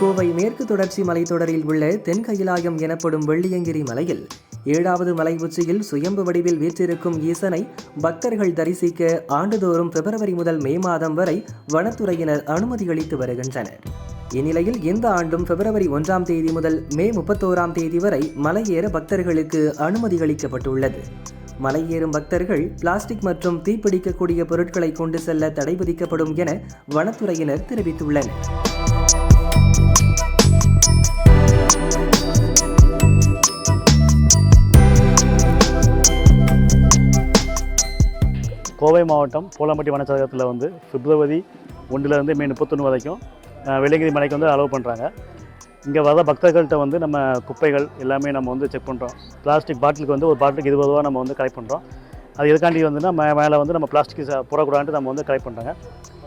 கோவை மேற்கு தொடர்ச்சி மலைத்தொடரில் உள்ள தென்கையிலாயம் எனப்படும் வெள்ளியங்கிரி மலையில் ஏழாவது மலை உச்சியில் சுயம்பு வடிவில் வீற்றிருக்கும் ஈசனை பக்தர்கள் தரிசிக்க ஆண்டுதோறும் பிப்ரவரி முதல் மே மாதம் வரை வனத்துறையினர் அனுமதி அளித்து வருகின்றனர். இந்நிலையில் இந்த ஆண்டும் பிப்ரவரி ஒன்றாம் தேதி முதல் மே முப்பத்தோராம் தேதி வரை மலையேற பக்தர்களுக்கு அனுமதி அளிக்கப்பட்டுள்ளது மலையேறும் பக்தர்கள் பிளாஸ்டிக் மற்றும் தீப்பிடிக்கக்கூடிய பொருட்களை கொண்டு செல்ல தடை விதிக்கப்படும் என வனத்துறையினர் தெரிவித்துள்ளனர். கோவை மாவட்டம் பூலாம்பட்டி வனச்சரகத்தில் வந்து பிப்ரவரி ஒன்றிலேருந்து மே முப்பத்தொன்று வரைக்கும் வெள்ளங்கிரி மலைக்கு வந்து அலோவ் பண்ணுறாங்க இங்கே வர பக்தர்கள்ட்ட வந்து நம்ம குப்பைகள் எல்லாமே நம்ம வந்து செக் பண்ணுறோம் பிளாஸ்டிக் பாட்டிலுக்கு வந்து ஒரு பாட்டிலுக்கு இருபது ரூபா நம்ம வந்து கலெக்ட் பண்ணுறோம் அது எதுக்காண்டி வந்துன்னா மே மேலே வந்து நம்ம பிளாஸ்டிக் போடக்கூடாதுன்ட்டு நம்ம வந்து கலெக்ட் பண்ணுறாங்க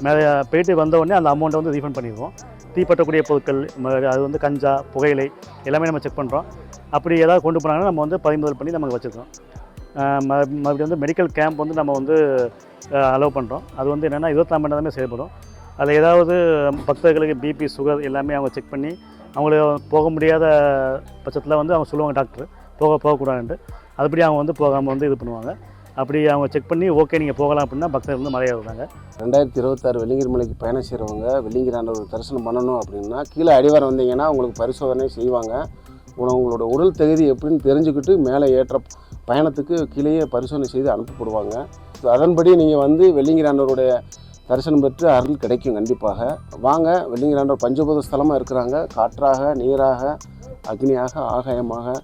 மேலே போயிட்டு வந்த உடனே அந்த அமௌண்ட்டை வந்து ரீஃபண்ட் பண்ணிடுவோம். தீப்பற்றக்கூடிய பொருட்கள் அது வந்து கஞ்சா புகையிலை எல்லாமே நம்ம செக் பண்ணுறோம் அப்படி ஏதாவது கொண்டு போனாங்கன்னா நம்ம வந்து பறிமுதல் பண்ணி நமக்கு வச்சுருக்கோம். மறுபடியும் வந்து மெடிக்கல் கேம்ப் வந்து நம்ம வந்து அலோவ் பண்ணுறோம் அது வந்து என்னென்னா இருபத்தாம் மணி நேரமே செயல்படும். அதில் ஏதாவது பக்தர்களுக்கு பிபி சுகர் எல்லாமே அவங்க செக் பண்ணி அவங்களுக்கு போக முடியாத பட்சத்தில் வந்து அவங்க சொல்லுவாங்க டாக்டர் போக போகக்கூடாதுன்ட்டு. அதுபடி அவங்க வந்து போகாமல் வந்து இது பண்ணுவாங்க. அப்படி அவங்க செக் பண்ணி ஓகே நீங்கள் போகலாம் அப்படின்னா பக்தர்கள் வந்து மலையேறுறாங்க ரெண்டாயிரத்தி இருபத்தாறு வெள்ளிங்கிரி மலைக்கு பயணம் செய்கிறவங்க வெள்ளிங்கிரி ஆண்டவர் தரிசனம் பண்ணணும் அப்படின்னா கீழே அடிவாரம் வந்தீங்கன்னா உங்களுக்கு பரிசோதனை செய்வாங்க. உங்களோட உடல் தகுதி எப்படின்னு தெரிஞ்சுக்கிட்டு மேலே ஏற்ற பயணத்துக்கு கீழேயே பரிசோதனை செய்து அனுப்பப்படுவாங்க. அதன்படி நீங்கள் வந்து வெள்ளிங்கிராண்டவருடைய தரிசனம் பெற்று அருள் கிடைக்கும் கண்டிப்பாக. வாங்க வெள்ளிங்கிராண்டவர் பஞ்சபூத ஸ்தலமாக இருக்கிறாங்க. காற்றாக நீராக அக்னியாக ஆகாயமாக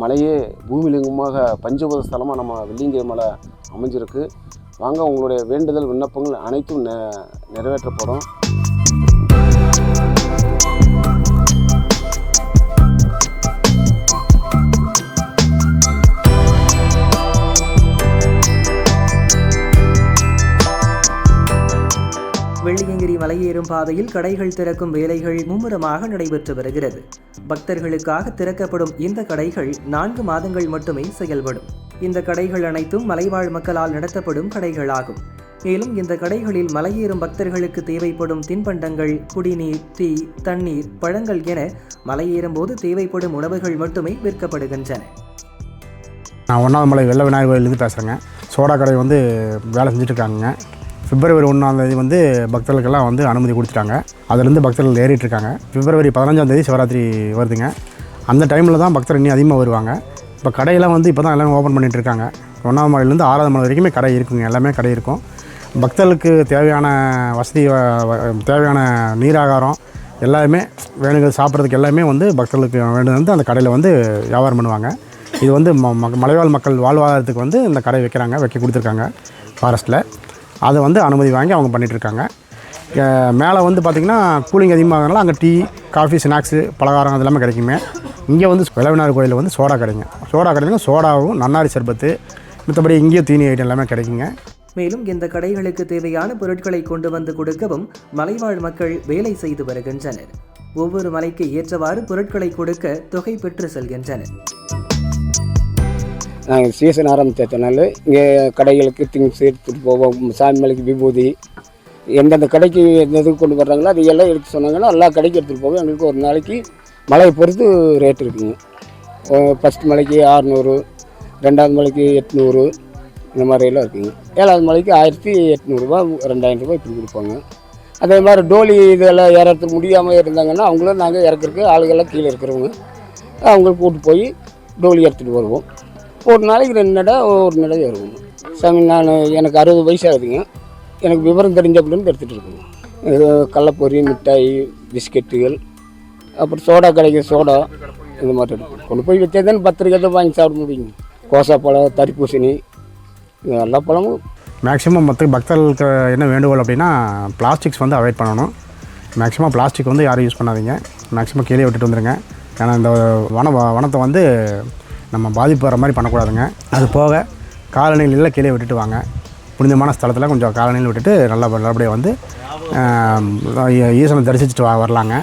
மலையே பூமிலிங்கமாக பஞ்சபூத ஸ்தலமாக நம்ம வெள்ளிங்கிரி மலை அமைஞ்சிருக்கு. வாங்க உங்களுடைய வேண்டுதல் விண்ணப்பங்கள் அனைத்தும் நெ நிறைவேற்றப்படும். வெள்ளியங்கிரி மலையேறும் பாதையில் கடைகள் திறக்கும் வேலைகள் மும்முரமாக நடைபெற்று வருகிறது. பக்தர்களுக்காக திறக்கப்படும் இந்த கடைகள் நான்கு மாதங்கள் மட்டுமே செயல்படும். இந்த கடைகள் அனைத்தும் மலைவாழ் மக்களால் நடத்தப்படும் கடைகளாகும். மேலும் இந்த கடைகளில் மலையேறும் பக்தர்களுக்கு தேவைப்படும் தின்பண்டங்கள் குடிநீர் டீ தண்ணீர் பழங்கள் என மலையேறும் போது தேவைப்படும் உணவுகள் மட்டுமே விற்கப்படுகின்றன. நான் ஒன்றாவது மலை வெள்ள விநாயகர் கோயிலேருந்து பேசுகிறேங்க சோடா கடை வந்து வேலை செஞ்சுட்டு இருக்காங்க பிப்ரவரி ஒன்றாம் தேதி வந்து பக்தர்களுக்கெல்லாம் வந்து அனுமதி கொடுத்துட்டாங்க. அதுலேருந்து பக்தர்கள் ஏறிட்டு இருக்காங்க பிப்ரவரி பதினஞ்சாம் தேதி சிவராத்திரி வருதுங்க. அந்த டைமில் தான் பக்தர் இன்னும் அதிகமாக வருவாங்க. இப்போ கடையெல்லாம் வந்து இப்போ தான் எல்லாமே ஓப்பன் பண்ணிட்டு இருக்காங்க ஒன்றாவது மலையிலேருந்து ஆறாவது மலை வரைக்குமே கடை இருக்குங்க. எல்லாமே கடை இருக்கும். பக்தர்களுக்கு தேவையான வசதி தேவையான நீராகாரம் எல்லாமே வேணுங்க சாப்பிட்றதுக்கு எல்லாமே வந்து பக்தர்களுக்கு வேணுது வந்து அந்த கடையில் வந்து வியாபாரம் பண்ணுவாங்க. இது வந்து ம ம- மலைவாழ் மக்கள் வாழ்வாதாரத்துக்கு வந்து இந்த கடை வைக்கிறாங்க வைக்க கொடுத்துருக்காங்க. ஃபாரஸ்ட்டில் அதை வந்து அனுமதி வாங்கி அவங்க பண்ணிகிட்ருக்காங்க மேலே வந்து பார்த்திங்கன்னா கூலிங் அதிகமாகனால அங்கே டீ காஃபி ஸ்நாக்ஸு பலகாரம் அது எல்லாமே கிடைக்குமே. இங்கே வந்து விளவினார் கோயிலில் வந்து சோடா கிடைங்க. சோடா கிடைக்குங்க சோடாவும் நன்னாரி சர்பத்து மற்றபடி இங்கேயும் தீனி ஐட்டம் எல்லாமே கிடைக்குங்க. மேலும் இந்த கடைகளுக்கு தேவையான பொருட்களை கொண்டு வந்து கொடுக்கவும் மலைவாழ் மக்கள் வேலை செய்து வருகின்றனர். ஒவ்வொரு மலைக்கு ஏற்றவாறு பொருட்களை கொடுக்க தொகை பெற்று செல்கின்றனர். நாங்கள் சீசன் ஆரம்பித்ததுனால இங்கே கடைகளுக்கு திங்ஸ் எடுத்துகிட்டு போவோம். சாமி மலைக்கு விபூதி எந்தெந்த கடைக்கு எந்த இதுக்கு கொண்டு வர்றாங்களோ அது எல்லாம் எடுத்து சொன்னாங்கன்னா எல்லா கடைக்கு எடுத்துகிட்டு போவோம். எங்களுக்கு ஒரு நாளைக்கு மலையை பொறுத்து ரேட் இருக்குங்க. ஃபஸ்ட் மலைக்கு ஆறுநூறு ரெண்டாவது மலைக்கு எட்நூறு இந்த மாதிரியெல்லாம் இருக்குங்க. ஏழாவது மலைக்கு ஆயிரத்தி எட்நூறுபா ரெண்டாயிரம் ரூபாய் இப்படி கொடுப்பாங்க. அதே மாதிரி டோலி இதெல்லாம் ஏறத்துக்கு முடியாமல் இருந்தாங்கன்னா அவங்களும் நாங்கள் இறக்குறதுக்கு ஆளுகள்லாம் கீழே இருக்கிறவங்க அவங்கள கூப்பிட்டு போய் டோலி எடுத்துகிட்டு வருவோம். ஒரு நாளைக்கு ரெண்டு நடை ஒரு நடை இருக்கும் சாமி நான் எனக்கு அறுபது வயசு ஆகுதுங்க எனக்கு விவரம் தெரிஞ்சப்படின்னு எடுத்துகிட்டு இருக்கேங்க. கடலப்பொரி மிட்டாய் பிஸ்கெட்டுகள் அப்புறம் சோடா கிடைக்கிற சோடா இந்த மாதிரி இருக்கும் கொண்டு போய் வச்சா தானே பத்திரிக்கை தான் வாங்கி சாப்பிட முடியுங்க. கோசாப்பழம் தரிப்பூசணி எல்லா பழமும். மேக்ஸிமம் மற்ற பக்தர்களுக்கு என்ன வேண்டுகோள் அப்படின்னா பிளாஸ்டிக்ஸ் வந்து அவாய்ட் பண்ணணும். மேக்ஸிமம் பிளாஸ்டிக் வந்து யாரும் யூஸ் பண்ணாதீங்க. மேக்ஸிமம் கீழே விட்டுட்டு வந்துடுங்க ஏன்னா இந்த வன வனத்தை வந்து நம்ம பாதிப்பு வர மாதிரி பண்ணக்கூடாதுங்க. அது போக காலநிலையில் கீழே விட்டுட்டு வாங்க. புனிதமான ஸ்தலத்தில் கொஞ்சம் காலநிலையில் விட்டுட்டு நல்லா நல்லபடியாக வந்து ஈசனை தரிசிச்சுட்டு வா வரலாங்க.